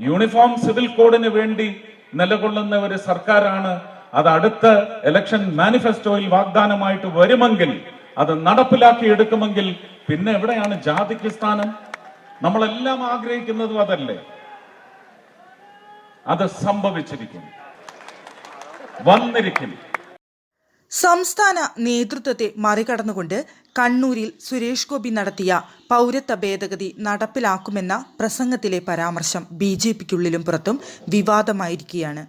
Uniform civil കോഡിന് വേണ്ടി നിലകൊള്ളുന്ന ഒരു സർക്കാരാണ്. അത് അടുത്ത ഇലക്ഷൻ മാനിഫെസ്റ്റോയിൽ വാഗ്ദാനമായിട്ട് വരുമെങ്കിൽ അത് നടപ്പിലാക്കി എടുക്കുമെങ്കിൽ പിന്നെ എവിടെയാണ് ജാതിക്ക് സ്ഥാനം? നമ്മളെല്ലാം ആഗ്രഹിക്കുന്നതും അതല്ലേ? അത് സംഭവിച്ചിരിക്കും വന്നിരിക്കും സംസ്ഥാന നേതൃത്വത്തെ മറികടന്നുകൊണ്ട് കണ്ണൂരിൽ സുരേഷ് ഗോപി നടത്തിയ പൗരത്വ ഭേദഗതി നടപ്പിലാക്കുമെന്ന പ്രസംഗത്തിലെ പരാമർശം ബി ജെ പിക്കുള്ളിലും പുറത്തും വിവാദമായിരിക്കുകയാണ്.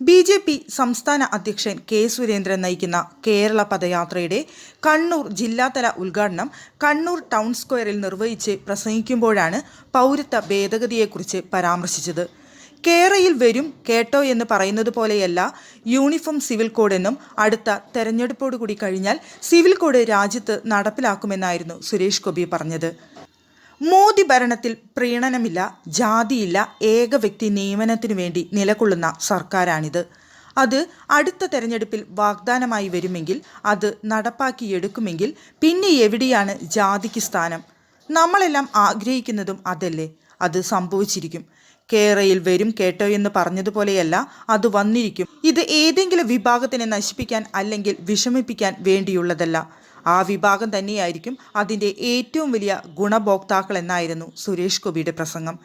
ബി ജെ പി സംസ്ഥാന അധ്യക്ഷൻ കെ സുരേന്ദ്രൻ നയിക്കുന്ന കേരള പദയാത്രയുടെ കണ്ണൂർ ജില്ലാതല ഉദ്ഘാടനം കണ്ണൂർ ടൗൺ സ്ക്വയറിൽ നിർവഹിച്ച് പ്രസംഗിക്കുമ്പോഴാണ് പൗരത്വ ഭേദഗതിയെക്കുറിച്ച് പരാമർശിച്ചത്. കേരയിൽ വരും കേട്ടോ എന്ന് പറയുന്നത് പോലെയല്ല യൂണിഫോം സിവിൽ കോഡ് എന്നും അടുത്ത തെരഞ്ഞെടുപ്പോടുകൂടി കഴിഞ്ഞാൽ സിവിൽ കോഡ് രാജ്യത്ത് നടപ്പിലാക്കുമെന്നായിരുന്നു സുരേഷ് ഗോപി പറഞ്ഞത്. മോദി ഭരണത്തിൽ പ്രീണനമില്ല ജാതിയില്ല ഏക വ്യക്തി നിയമനത്തിനു വേണ്ടി നിലകൊള്ളുന്ന സർക്കാരാണിത്. അത് അടുത്ത തെരഞ്ഞെടുപ്പിൽ വാഗ്ദാനമായി വരുമെങ്കിൽ അത് നടപ്പാക്കിയെടുക്കുമെങ്കിൽ പിന്നെ എവിടെയാണ് ജാതിക്ക് സ്ഥാനം? നമ്മളെല്ലാം ആഗ്രഹിക്കുന്നതും അതല്ലേ. അത് സംഭവിച്ചിരിക്കും. കേരയിൽ വരും കേട്ടോ എന്ന് പറഞ്ഞതുപോലെയല്ല അത് വന്നിരിക്കും. ഇത് ഏതെങ്കിലും വിഭാഗത്തിനെ നശിപ്പിക്കാൻ അല്ലെങ്കിൽ വിഷമിപ്പിക്കാൻ വേണ്ടിയുള്ളതല്ല. ആ വിഭാഗം തന്നെയായിരിക്കും അതിന്റെ ഏറ്റവും വലിയ ഗുണഭോക്താക്കൾ എന്നായിരുന്നു സുരേഷ് ഗോപിയുടെ പ്രസംഗം.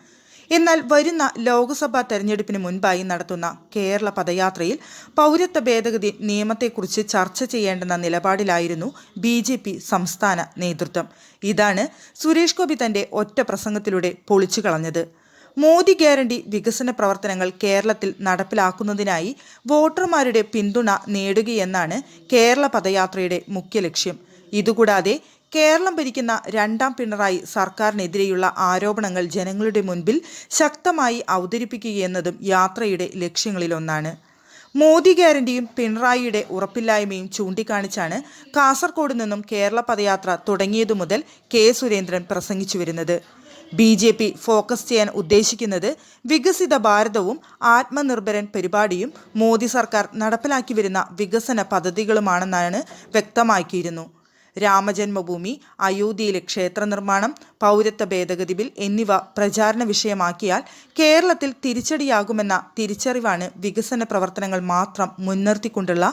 എന്നാൽ വരുന്ന ലോക്സഭാ തെരഞ്ഞെടുപ്പിന് മുൻപായി നടത്തുന്ന കേരള പദയാത്രയിൽ പൗരത്വ ഭേദഗതി നിയമത്തെക്കുറിച്ച് ചർച്ച ചെയ്യേണ്ടെന്ന നിലപാടിലായിരുന്നു ബി ജെ പി സംസ്ഥാന നേതൃത്വം. ഇതാണ് സുരേഷ് ഗോപി തന്റെ ഒറ്റ പ്രസംഗത്തിലൂടെ പൊളിച്ചു കളഞ്ഞത്. മോദി ഗ്യാരണ്ടി വികസന പ്രവർത്തനങ്ങൾ കേരളത്തിൽ നടപ്പിലാക്കുന്നതിനായി വോട്ടർമാരുടെ പിന്തുണ നേടുകയെന്നാണ് കേരള പദയാത്രയുടെ മുഖ്യ ലക്ഷ്യം. ഇതുകൂടാതെ കേരളം ഭരിക്കുന്ന രണ്ടാം പിണറായി സർക്കാരിനെതിരെയുള്ള ആരോപണങ്ങൾ ജനങ്ങളുടെ മുൻപിൽ ശക്തമായി അവതരിപ്പിക്കുകയെന്നതും യാത്രയുടെ ലക്ഷ്യങ്ങളിലൊന്നാണ്. മോദി ഗ്യാരണ്ടിയും പിണറായിയുടെ ഉറപ്പില്ലായ്മയും ചൂണ്ടിക്കാണിച്ചാണ് കാസർഗോഡ് നിന്നും കേരള പദയാത്ര തുടങ്ങിയതു മുതൽ കെ സുരേന്ദ്രൻ പ്രസംഗിച്ചു വരുന്നത്. ബി ജെ പി ഫോക്കസ് ചെയ്യാൻ ഉദ്ദേശിക്കുന്നത് വികസിത ഭാരതവും ആത്മനിർഭരൻ പരിപാടിയും മോദി സർക്കാർ നടപ്പിലാക്കി വരുന്ന വികസന പദ്ധതികളുമാണെന്നാണ് വ്യക്തമാക്കിയിരുന്നു. രാമജന്മഭൂമി അയോധ്യയിലെ ക്ഷേത്ര നിർമ്മാണം പൗരത്വ ഭേദഗതി ബിൽ എന്നിവ പ്രചാരണ വിഷയമാക്കിയാൽ കേരളത്തിൽ തിരിച്ചടിയാകുമെന്ന തിരിച്ചറിവാണ് വികസന പ്രവർത്തനങ്ങൾ മാത്രം മുൻനിർത്തിക്കൊണ്ടുള്ള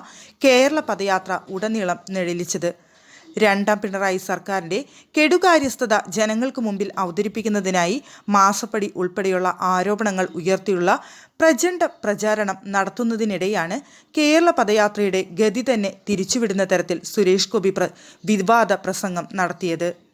കേരള പദയാത്ര ഉടനീളം നിഴലിച്ചത്. രണ്ടാം പിണറായി സർക്കാരിന്റെ കെടുകാര്യസ്ഥത ജനങ്ങൾക്ക് മുമ്പിൽ അവതരിപ്പിക്കുന്നതിനായി മാസപ്പടി ഉൾപ്പെടെയുള്ള ആരോപണങ്ങൾ ഉയർത്തിയുള്ള പ്രചണ്ഡ പ്രചാരണം നടത്തുന്നതിനിടെയാണ് കേരള പദയാത്രയുടെ ഗതി തന്നെ തിരിച്ചുവിടുന്ന തരത്തിൽ സുരേഷ് ഗോപി വിവാദ പ്രസംഗം നടത്തിയത്.